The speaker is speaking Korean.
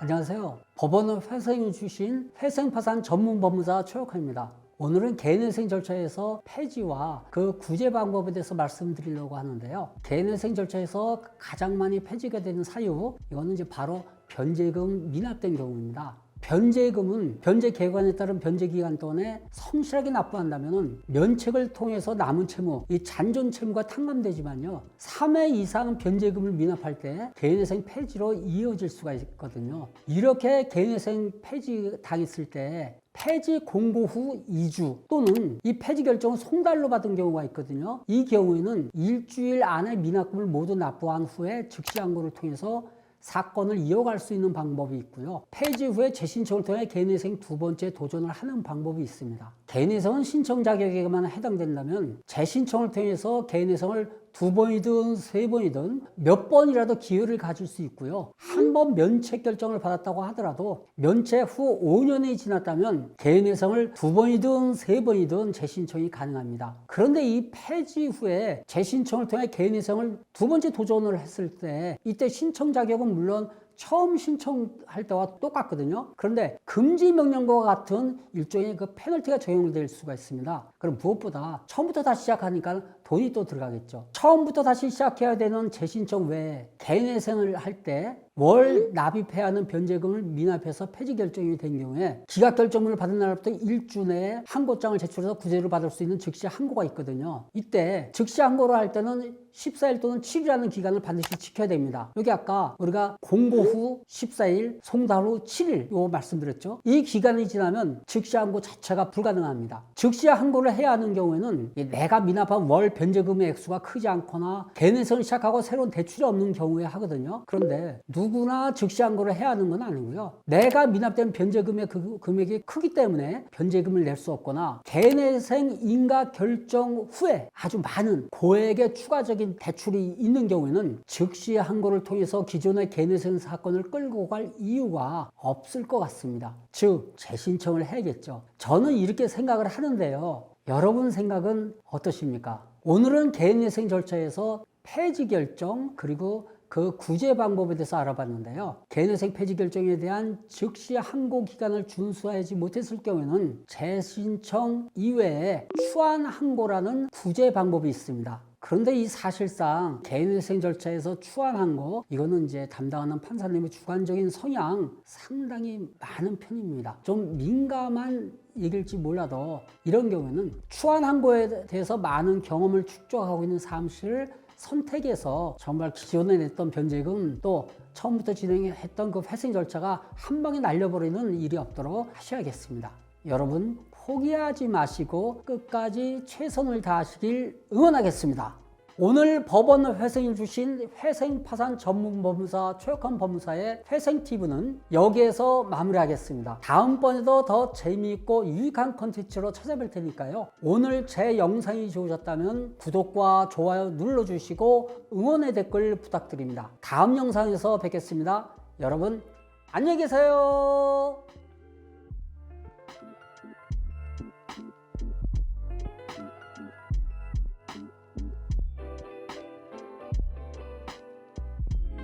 안녕하세요. 법원은 회생을 주신 회생파산 전문 법무사 최혁환입니다. 오늘은 개인회생 절차에서 폐지와 그 구제 방법에 대해서 말씀드리려고 하는데요. 개인회생 절차에서 가장 많이 폐지가 되는 사유, 이거는 이제 바로 변제금 미납된 경우입니다. 변제금은 변제 계획안에 따른 변제 기간 동안에 성실하게 납부한다면 면책을 통해서 남은 채무, 이 잔존 채무가 탕감되지만요. 3회 이상 변제금을 미납할 때 개인회생 폐지로 이어질 수가 있거든요. 이렇게 개인회생 폐지 당했을 때 폐지 공고 후 2주 또는 이 폐지 결정을 송달로 받은 경우가 있거든요. 이 경우에는 일주일 안에 미납금을 모두 납부한 후에 즉시 항고를 통해서 사건을 이어갈 수 있는 방법이 있고요. 폐지 후에 재신청을 통해 개인회생 두 번째 도전을 하는 방법이 있습니다. 개인회생은 신청 자격에만 해당된다면 재신청을 통해서 개인회생을 두 번이든 세 번이든 몇 번이라도 기회를 가질 수 있고요. 한 번 면책 결정을 받았다고 하더라도 면책 후 5년이 지났다면 개인회생을 두 번이든 세 번이든 재신청이 가능합니다. 그런데 이 폐지 후에 재신청을 통해 개인회생을 두 번째 도전을 했을 때 이때 신청 자격은 물론 처음 신청할 때와 똑같거든요. 그런데 금지 명령과 같은 일종의 그 페널티가 적용될 수가 있습니다. 그럼 무엇보다 처음부터 다시 시작하니까 돈이 또 들어가겠죠. 처음부터 다시 시작해야 되는 재신청 외에 개인회생을 할 때 월 납입해야 하는 변제금을 미납해서 폐지 결정이 된 경우에 기각 결정문을 받은 날부터 일주 내에 항고장을 제출해서 구제를 받을 수 있는 즉시 항고가 있거든요. 이때 즉시 항고를 할 때는 14일 또는 7일이라는 기간을 반드시 지켜야 됩니다. 여기 아까 우리가 공고 후 14일, 송달 후 7일 요 말씀드렸죠. 이 기간이 지나면 즉시 항고 자체가 불가능합니다. 즉시 항고를 해야 하는 경우에는 이 내가 미납한 월 변제금의 액수가 크지 않거나 개인회생을 시작하고 새로운 대출이 없는 경우에 하거든요. 그런데 누구나 즉시 항고를 해야 하는 건 아니고요. 내가 미납된 변제금의 그 금액이 크기 때문에 변제금을 낼 수 없거나 개인회생 인가 결정 후에 아주 많은 고액의 추가적인 대출이 있는 경우에는 즉시 항고를 통해서 기존의 개인회생 사건을 끌고 갈 이유가 없을 것 같습니다. 즉 재신청을 해야겠죠. 저는 이렇게 생각을 하는데요. 여러분 생각은 어떠십니까? 오늘은 개인회생 절차에서 폐지 결정 그리고 그 구제 방법에 대해서 알아봤는데요. 개인회생 폐지 결정에 대한 즉시 항고 기간을 준수하지 못했을 경우에는 재신청 이외에 추한 항고라는 구제 방법이 있습니다. 그런데 이 사실상 개인회생 절차에서 추한한 거 이거는 이제 담당하는 판사님의 주관적인 성향 상당히 많은 편입니다. 좀 민감한 얘기일지 몰라도 이런 경우에는 추한한 거에 대해서 많은 경험을 축적하고 있는 사무실을 선택해서 정말 기존에 냈던 변제금 또 처음부터 진행했던 그 회생 절차가 한 방에 날려버리는 일이 없도록 하셔야겠습니다. 여러분 포기하지 마시고 끝까지 최선을 다하시길 응원하겠습니다. 오늘 법원 회생을 주신 회생 파산 전문 법무사 최혁환 법무사의 회생 팁은 여기에서 마무리하겠습니다. 다음번에도 더 재미있고 유익한 컨텐츠로 찾아뵐 테니까요. 오늘 제 영상이 좋으셨다면 구독과 좋아요 눌러주시고 응원의 댓글 부탁드립니다. 다음 영상에서 뵙겠습니다. 여러분 안녕히 계세요.